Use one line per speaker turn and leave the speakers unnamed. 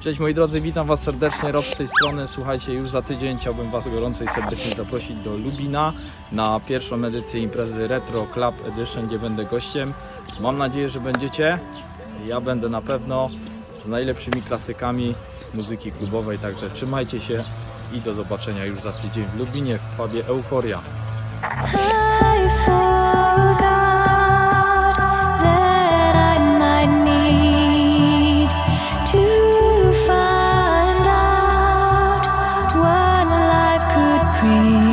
Cześć moi drodzy, witam Was serdecznie, Rob z tej strony. Słuchajcie, już za tydzień chciałbym Was gorąco i serdecznie zaprosić do Lubina na pierwszą edycję imprezy Retro Club Edition, gdzie będę gościem. Mam nadzieję, że będziecie. Ja będę na pewno z najlepszymi klasykami muzyki klubowej, także trzymajcie się i do zobaczenia już za tydzień w Lubinie w pubie Euforia.
create